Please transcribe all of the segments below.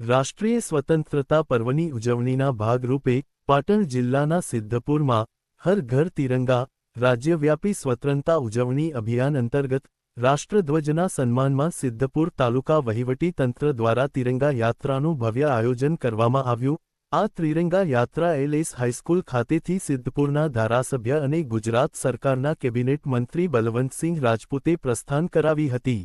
રાષ્ટ્રીય સ્વતંત્રતા પર્વની ઉજવણીના ભાગરૂપે પાટણ જિલ્લાના સિદ્ધપુરમાં હર ઘર તિરંગા, રાજ્યવ્યાપી સ્વતંત્રતા ઉજવણી અભિયાન અંતર્ગત રાષ્ટ્રધ્વજના સન્માનમાં સિદ્ધપુર તાલુકા વહીવટી તંત્ર દ્વારા તિરંગા યાત્રાનું ભવ્ય આયોજન કરવામાં આવ્યું. આ ત્રિરંગા યાત્રા એલએસ હાઈસ્કૂલ ખાતેથી સિદ્ધપુરના ધારાસભ્ય અને ગુજરાત સરકારના કેબિનેટ મંત્રી બલવંતસિંહ રાજપૂતે પ્રસ્થાન કરાવી હતી.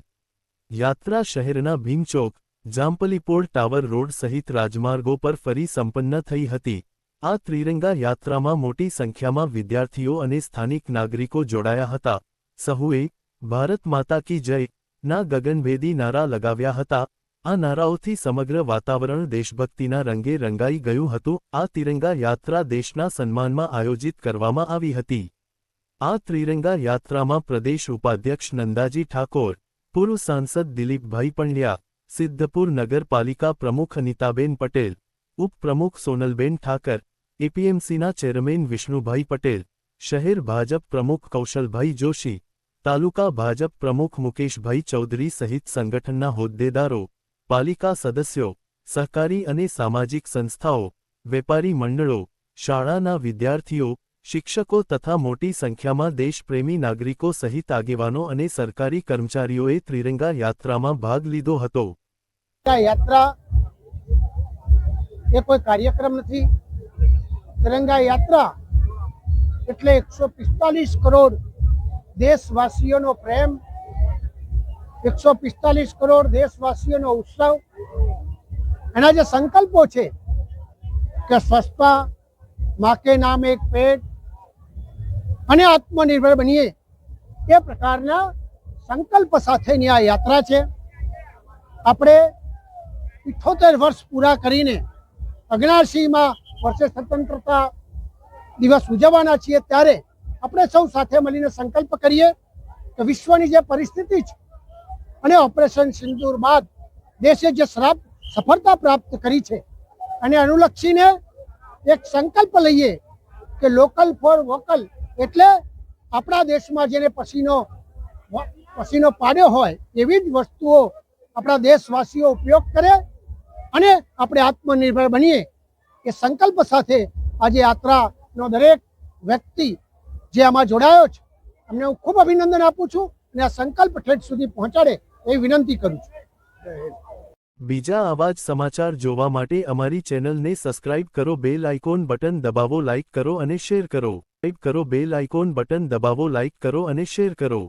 યાત્રા શહેરના ભીમચોક જામપલીપોળ ટાવર રોડ સહિત રાજમાર્ગો પર ફરી સંપન્ન થઈ હતી. આ ત્રિરંગા યાત્રામાં મોટી સંખ્યામાં વિદ્યાર્થીઓ અને સ્થાનિક નાગરિકો જોડાયા હતા. સહુએ, ભારત માતા કી જય ના ગગનભેદી નારા લગાવ્યા હતા. આ નારાઓથી સમગ્ર વાતાવરણ દેશભક્તિના રંગે રંગાઈ ગયું હતું. આ તિરંગા યાત્રા દેશના સન્માનમાં આયોજિત કરવામાં આવી હતી. આ ત્રિરંગા યાત્રામાં પ્રદેશ ઉપાધ્યક્ષ નંદાજી ઠાકોર, પૂર્વ સાંસદ દિલીપભાઈ પંડ્યા સિદ્ધપુર નગરપાલિકા પ્રમુખ અનિતાબેન પટેલ, ઉપપ્રમુખ સોનલબેન ઠાકર, એપીએમસીના ચેરમેન વિષ્ણુભાઈ પટેલ, શહેર ભાજપ પ્રમુખ કૌશલભાઈ જોશી, તાલુકા ભાજપ પ્રમુખ મુકેશભાઈ ચૌધરી સહિત સંગઠનના હોદ્દેદારો, પાલિકા સદસ્યો, સહકારી અને સામાજિક સંસ્થાઓ, વેપારી મંડળો, શાળાના વિદ્યાર્થીઓ, શિક્ષકો તથા મોટી સંખ્યામાં દેશપ્રેમી નાગરિકો સહિત આગેવાનો અને સરકારી કર્મચારીઓએ ત્રિરંગા યાત્રામાં ભાગ લીધો હતો. આ યાત્રા એ કોઈ કાર્યક્રમ નથી. તિરંગા યાત્રા એટલે એકસો પિસ્તાલીસ કરોડ દેશવાસીઓનો પ્રેમ, એકસો પિસ્તાલીસ કરોડ દેશવાસીઓનો ઉત્સવ એના જે સંકલ્પો છે કે સ્વચ્છતા મા કે નામ એક પેટ અને આત્મનિર્ભર બનીએ, એ પ્રકારના સંકલ્પ સાથેની આ યાત્રા છે. આપણે ઇઠોતેર વર્ષ પૂરા કરીને અગ્નાશીમાં વર્ષે સ્વતંત્રતા દિવસ ઉજવવાના છીએ, ત્યારે આપણે સૌ સાથે મળીને સંકલ્પ કરીએ કે વિશ્વની જે પરિસ્થિતિ છે અને ઓપરેશન સિંદૂર બાદ દેશે જે શ્રાપ, સફળતા પ્રાપ્ત કરી છે અને અનુલક્ષીને એક સંકલ્પ લઈએ કે લોકલ ફોર વોકલ એટલે આપણા દેશમાં જેને પસીનો પસીનો પાડ્યો હોય એવી જ વસ્તુઓ આપણા દેશવાસીઓ ઉપયોગ કરે અને આપણે આત્મનિર્ભર બનીએ એ સંકલ્પ સાથે આજે યાત્રાનો દરેક વ્યક્તિ જે આમાં જોડાયો છે એમને હું ખૂબ અભિનંદન આપું છું અને આ સંકલ્પ ઠેઠ સુધી પહોંચાડે એવી વિનંતી કરું છું. બીજા આવા જ સમાચાર જોવા માટે અમારી ચેનલને સબસ્ક્રાઇબ કરો બેલ આઇકોન બટન દબાવો લાઇક કરો અને શેર કરો. ટાઈપ કરો બેલ આઇકોન બટન દબાવો લાઇક કરો અને શેર કરો.